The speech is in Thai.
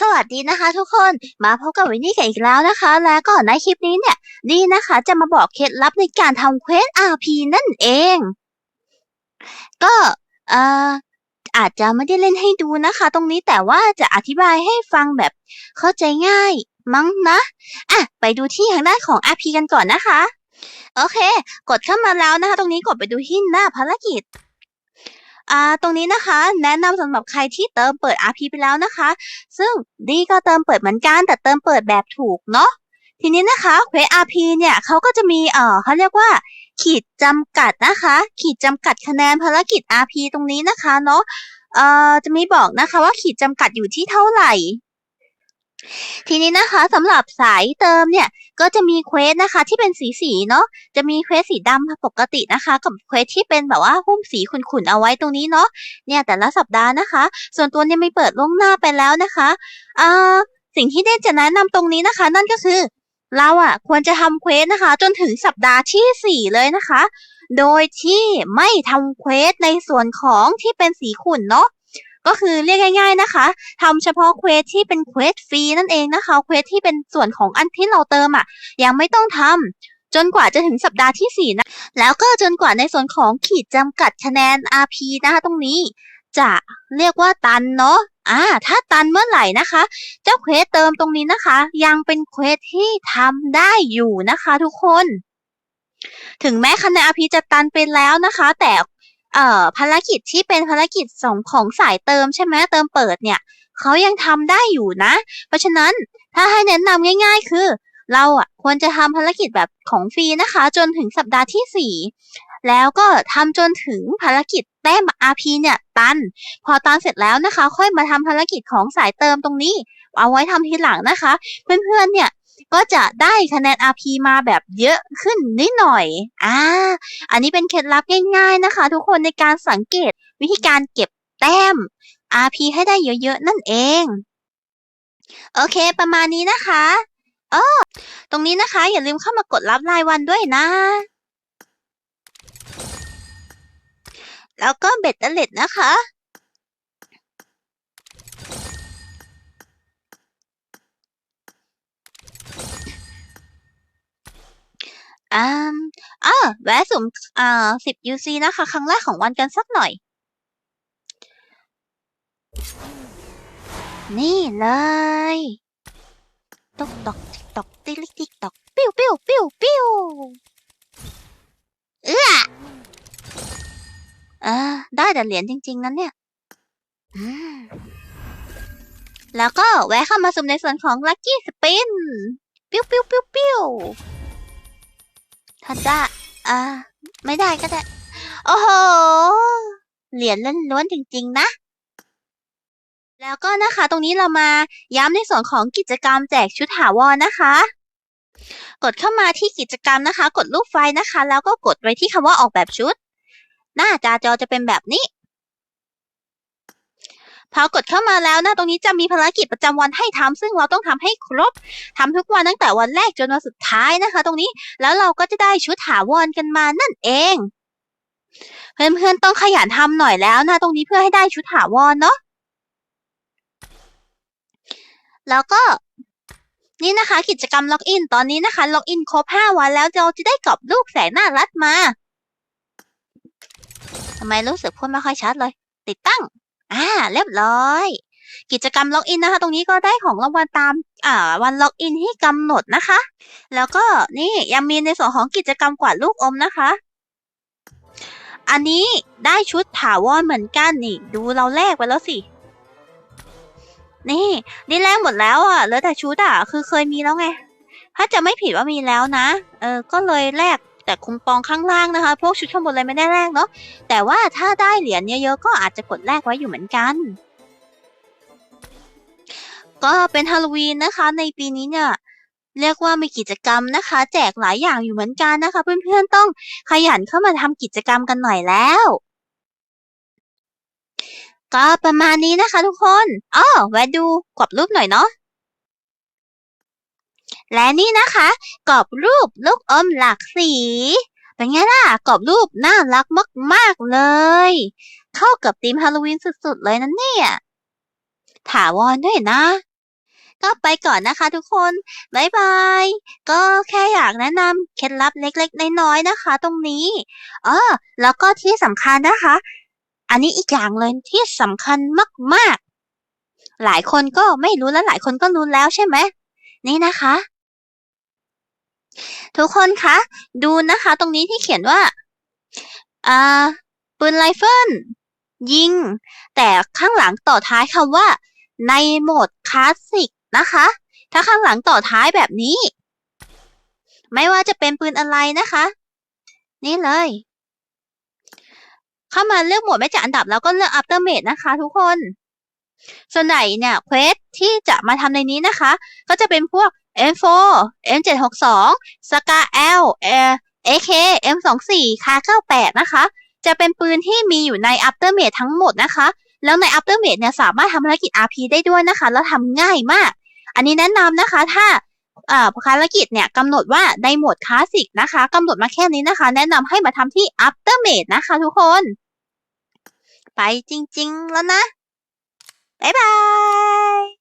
สวัสดีนะคะทุกคนมาพบกับวินนี่กันอีกแล้วนะคะ และก่อนในคลิปนี้เนี่ยดีนะคะจะมาบอกเคล็ดลับในการทำเควส RP นั่นเอง ก็เอ่ออาจจะไม่ได้เล่นให้ดูนะคะ ตรงนี้แต่ว่าจะอธิบายให้ฟังแบบเข้าใจง่ายมั้งนะอะไปดูที่ทางด้านของ RP กันก่อนนะคะ โอเค กดเข้ามาแล้วนะคะ ตรงนี้กดไปดูที่หน้าภารกิจ อ่าตรงนี้นะคะ แนะนำสำหรับใครที่เติมเปิด RP ไปแล้วนะคะ ซึ่งดีก็เติมเปิดเหมือนกัน แต่เติมเปิดแบบถูกเนาะทีนี้นะคะเควส RP เนี่ยเขาก็จะมีเอ่อเขาเรียกว่า ขีดจำกัดนะคะ ขีดจำกัดคะแนนภารกิจ RP ตรงนี้นะคะเนาะเอ่อจะมีบอกนะคะว่าขีดจำกัดอยู่ที่เท่าไหร่ ทีนี้นะคะสำหรับสายเติมเนี่ยก็จะมีเควสนะคะที่เป็นสีสีเนาะจะมีเควสสีดำปกตินะคะ กับเควสที่เป็นแบบว่าหุ้มสีขุ่นๆเอาไว้ตรงนี้เนาะเนี่ยแต่ละสัปดาห์นะคะ ส่วนตัวเนี่ยไม่เปิดล่วงหน้าไปแล้วนะคะอ่าสิ่งที่ได้จะแนะนำตรงนี้นะคะ นั่นก็คือ เราอะควรจะทำเควสนะคะ จนถึงสัปดาห์ที่สี่เลยนะคะ โดยที่ไม่ทำเควสในส่วนของที่เป็นสีขุ่นเนาะ ก็คือเรียกง่าย ๆนะคะทำเฉพาะเควสที่เป็นเควสฟรีนั่นเองนะคะเควสที่เป็นส่วนของอันที่เราเติมอะ ยังไม่ต้องทำจนกว่าจะถึงสัปดาห์ที่สี่นะ แล้วก็จนกว่าในส่วนของขีดจำกัดคะแนน RP นะคะตรงนี้ จะเรียกว่าตันเนาะอ่า ถ้าตันเมื่อไหร่นะคะ เจ้าเควสเติมตรงนี้นะคะ ยังเป็นเควสที่ทำได้อยู่นะคะทุกคน ถึงแม้คะแนน RP จะตันไปแล้วนะคะ แต่ เอ่อภารกิจที่เป็นภารกิจสองของสายเติมใช่ไหมเติมเปิดเนี่ยเขายังทำได้อยู่นะ เพราะฉะนั้นถ้าให้แนะนำง่าย ๆ คือ เราอะควรจะทำภารกิจแบบของฟรีนะคะ จนถึงสัปดาห์ที่สี่แล้วก็ทำจนถึงภารกิจแต้ม RP เนี่ยตัน พอตันเสร็จแล้วนะคะ ค่อยมาทำภารกิจของสายเติมตรงนี้ เอาไว้ทำทีหลังนะคะ เพื่อนๆเนี่ย ก็จะได้คะแนน RP มาแบบเยอะขึ้นนิดหน่อย อ่า อันนี้เป็นเคล็ดลับง่ายๆนะคะ ทุกคนในการสังเกตวิธีการเก็บแต้ม RP ให้ได้เยอะๆนั่นเอง โอเค ประมาณนี้นะคะอ้อตรงนี้นะคะ อย่าลืมเข้ามากดรับรายวันด้วยนะ แล้วก็เบ็ดเตล็ดนะคะ อ่าอ่าแวะสุ่มอ่าสิบ UC นะคะ ครั้งแรกของวันกันสักหน่อย นี่เลยตอกตอกติกตอกติ๊กติ๊กตอกปิ้วปิ้วปิ้วปิ้วเอื้ออ่าได้แต่เหรียญจริง ๆ นั้นเนี่ยแล้วก็แวะเข้ามาสุ่มในส่วนของ Lucky Spin ปิ้วปิ้วปิ้วปิ้ว ถ้าได้อ่า ไม่ได้ก็ได้ โอ้โห เหรียญล้วนๆจริง ๆ นะ แล้วก็นะคะ ตรงนี้เรามาย้ำในส่วนของกิจกรรมแจกชุดถาวรนะคะ กดเข้ามาที่กิจกรรมนะคะ กดรูปไฟล์นะคะ แล้วก็กดไว้ที่คำว่าออกแบบชุด หน้าจาจอจะเป็นแบบนี้ พอกดเข้ามาแล้วนะตรงนี้จะมีภารกิจประจำวันให้ทำซึ่งเราต้องทำให้ครบทำทุกวันตั้งแต่วันแรกจนวันสุดท้ายนะคะ ตรงนี้แล้วเราก็จะได้ชุดถาวรกันมานั่นเอง เพื่อนๆต้องขยันทำหน่อยแล้วนะตรงนี้เพื่อให้ได้ชุดถาวรเนาะแล้วก็นี่นะคะ กิจกรรมล็อกอินตอนนี้นะคะ ล็อกอินครบ5วันแล้วเราจะได้กรอบรูปแสงน้ารัดมาทำไมรู้สึกพูดไม่ค่อยชัดเลย ติดตั้ง อ่าเรียบร้อย กิจกรรมล็อกอินนะคะ ตรงนี้ก็ได้ของรางวัลตามอ่าวันล็อกอินที่กำหนดนะคะ แล้วก็นี่ยังมีในส่วนของกิจกรรมกวาดลูกอมนะคะ อันนี้ได้ชุดถาวรเหมือนกันนี่ดูเราแลกไปแล้วสินี่นี่แลกหมดแล้วอะเหลือแต่ชุดอะคือเคยมีแล้วไง ถ้าจะไม่ผิดว่ามีแล้วนะ เออก็เลยแลก แต่คุมปองข้างล่างนะคะ พวกชุดข้างบนเลยไม่ได้แลกเนาะแต่ว่าถ้าได้เหรียญเยอะๆก็อาจจะกดแลกไว้อยู่เหมือนกัน ก็เป็นฮาโลวีนนะคะ ในปีนี้เนี่ยเรียกว่ามีกิจกรรมนะคะ แจกหลายอย่างอยู่เหมือนกันนะคะ เพื่อนๆต้องขยันเข้ามาทำกิจกรรมกันหน่อยแล้วก็ประมาณนี้นะคะทุกคนอ้อแวะดูกรอบรูปหน่อยเนาะ และนี่นะคะกรอบรูปลูกอมหลากสี เป็นไงล่ะกรอบรูปน่ารักมากๆเลย เข้ากับธีมฮาโลวีนสุดๆเลยนะเนี่ยถาวรด้วยนะ ก็ไปก่อนนะคะทุกคนบ๊ายบาย ก็แค่อยากแนะนำเคล็ดลับเล็กๆ น้อยๆนะคะ ตรงนี้เออแล้วก็ที่สำคัญนะคะ อันนี้อีกอย่างเลยที่สำคัญมากๆ หลายคนก็ไม่รู้และหลายคนก็รู้แล้วใช่ไหมนี่นะคะ ทุกคนคะ ดูนะคะ ตรงนี้ที่เขียนว่าอ่าปืนไรเฟิลยิง แต่ข้างหลังต่อท้ายคำว่า ในโหมดคลาสสิกนะคะ ถ้าข้างหลังต่อท้ายแบบนี้ ไม่ว่าจะเป็นปืนอะไรนะคะ นี่เลย เข้ามาเลือกหมวดไม่จัดอันดับแล้วก็เลือก Aftermate นะคะทุกคน ส่วนใหญ่เนี่ยเควสที่จะมาทำในนี้นะคะ ก็จะเป็นพวก M4 M762 Scar L AK M24 K98 นะคะ จะเป็นปืนที่มีอยู่ใน Aftermate ทั้งหมดนะคะ แล้วใน Aftermate เนี่ยสามารถทำภารกิจ RP ได้ด้วยนะคะ แล้วทำง่ายมาก อันนี้แนะนำนะคะถ้าอ่าภารกิจเนี่ยกำหนดว่าในโหมดคลาสสิกนะคะกำหนดมาแค่นี้นะคะ แนะนำให้มาทำที่ Aftermate นะคะทุกคน ไปจริง ๆ แล้วนะ บ๊ายบาย